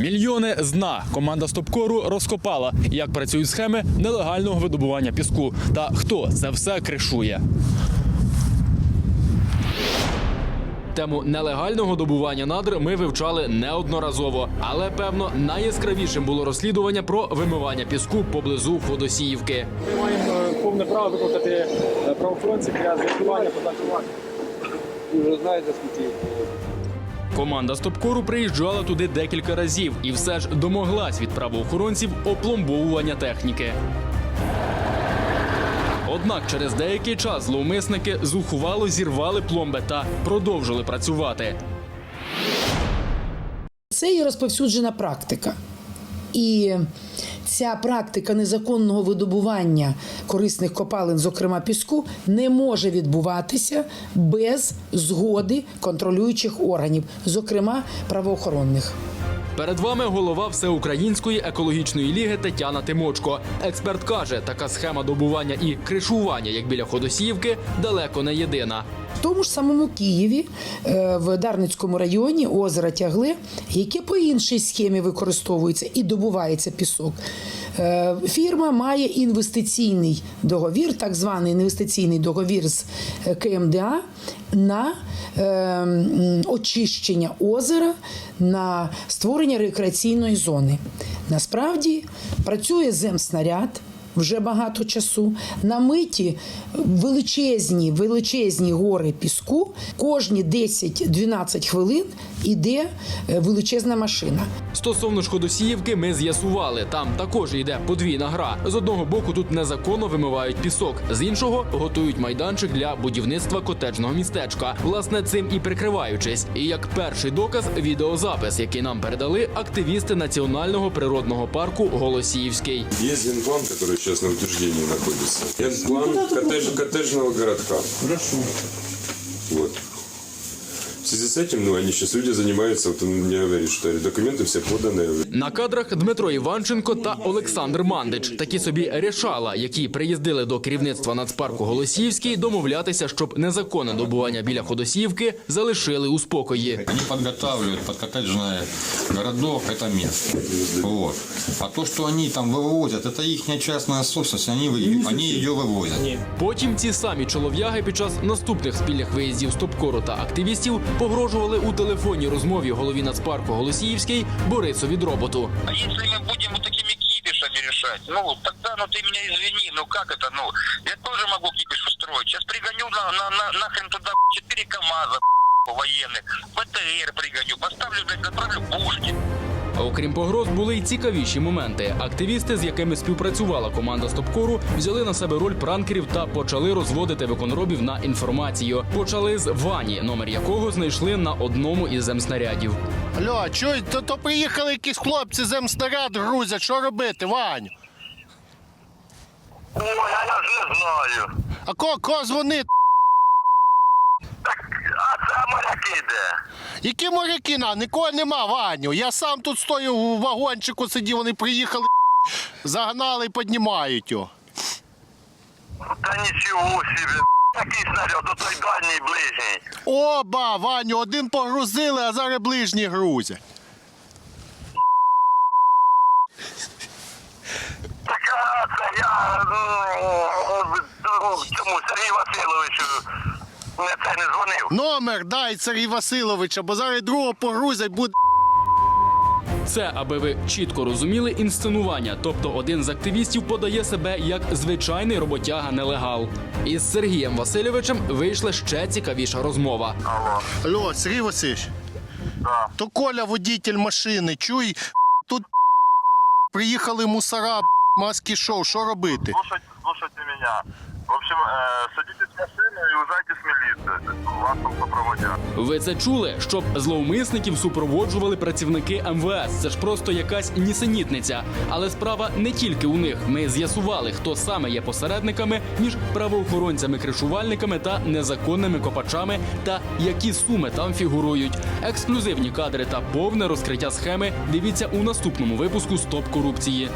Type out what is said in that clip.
Мільйони зна команда Стопкору розкопала, як працюють схеми нелегального видобування піску та хто це все кришує. Тему нелегального добування надр ми вивчали неодноразово, але певно найяскравішим було розслідування про вимивання піску поблизу Ходосіївки. Ми маємо е, повне право викликати е, правоохоронців для з'ясування податку. Ви вже знаєте, скільки Команда Стопкору приїжджала туди декілька разів і все ж домоглась від правоохоронців опломбовування техніки. Однак через деякий час зловмисники зухвало зірвали пломби та продовжили працювати. Це є розповсюджена практика. І ця практика незаконного видобування корисних копалин, зокрема піску, не може відбуватися без згоди контролюючих органів, зокрема правоохоронних. Перед вами голова всеукраїнської екологічної ліги Тетяна Тимочко. Експерт каже, така схема добування і кришування, як біля Ходосіївки, далеко не єдина. В тому ж самому Києві, е, в Дарницькому районі, озеро тягли, яке по іншій схемі використовується і добувається пісок. Е, Фірма має інвестиційний договір, так званий інвестиційний договір з е, КМДА на е, очищення озера, на створення рекреаційної зони. Насправді працює земснаряд вже багато часу. На миті величезні, величезні гори піску. Кожні 10-12 хвилин іде е, величезна машина. Стосовно ж Ходосіївки ми з'ясували, там також йде подвійна гра. З одного боку тут незаконно вимивають пісок, з іншого готують майданчик для будівництва котеджного містечка. Власне, цим і прикриваючись. І як перший доказ відеозапис, який нам передали активісти національного природного парку Голосіївський. Есть генплан, который сейчас на утверждении находится. План коттедж- коттеджного городка. Хорошо. Вот В связи с этим, ну, они сейчас люди занимаются, вот он мне говорит, что документы все поданы. На кадрах Дмитро Іванченко та Олександр Мандич, такі собі рішала, які приїздили до керівництва нацпарку Голосіївський домовлятися, щоб незаконне добування біля Ходосіївки залишили у спокої. Они подготавливают под коттеджный городок это место. Вот. А то, что они там вывозят, это их частная собственность, они, вы- они ее вывозят. Потім ці самі чолов'яги під час наступних спільних виїздів Стопкору та активістів погрожували у телефонній розмові голові нацпарку Голосіївський Борисові Дроботу. А если мы будем вот такими кипишами решать, ну, тогда, ну, ты меня извини, ну, как это, ну, я тоже могу кипиш устроить. Сейчас пригоню на, на, на, нахрен туда 4 КАМАЗа военных, БТР пригоню, поставлю, блядь, заправлю пушки. А окрім погроз, були й цікавіші моменти. Активісти, з якими співпрацювала команда Стопкору, взяли на себе роль пранкерів та почали розводити виконробів на інформацію. Почали з Вані, номер якого знайшли на одному із земснарядів. Алло, чуй, то, то приїхали якісь хлопці земснаряд грузять, що робити, Вань? Ой, а я же знаю. А ко, ко дзвонить? А це? Які моряки на? Нікого нема, Ваню. Я сам тут стою в вагончику сидів, вони приїхали, загнали і піднімають його. Та нічого собі. Такий снаряд, до той дальній ближній. Оба, Ваню, один погрузили, а зараз ближні грузять. Так а це я ну, цьому Сергію Васильовичу не це не дзвонив. Номер дай Сергій Васильовича, бо зараз другого погрузять буде. Це, аби ви чітко розуміли, інсценування. Тобто один з активістів подає себе як звичайний роботяга нелегал. Із Сергієм Васильовичем вийшла ще цікавіша розмова. Алло, Алло, Сергій Васильович, да. то Коля водитель машини, чуй, тут приїхали мусора, маски шоу, що робити? Слушайте, слушайте меня. В общем, э, садитесь в машину и уезжайте с милицией. Вас там сопроводят. Ви це чули? Щоб зловмисників супроводжували працівники МВС. Це ж просто якась нісенітниця. Але справа не тільки у них. Ми з'ясували, хто саме є посередниками між правоохоронцями-кришувальниками та незаконними копачами, та які суми там фігурують. Ексклюзивні кадри та повне розкриття схеми. Дивіться у наступному випуску Стоп корупції.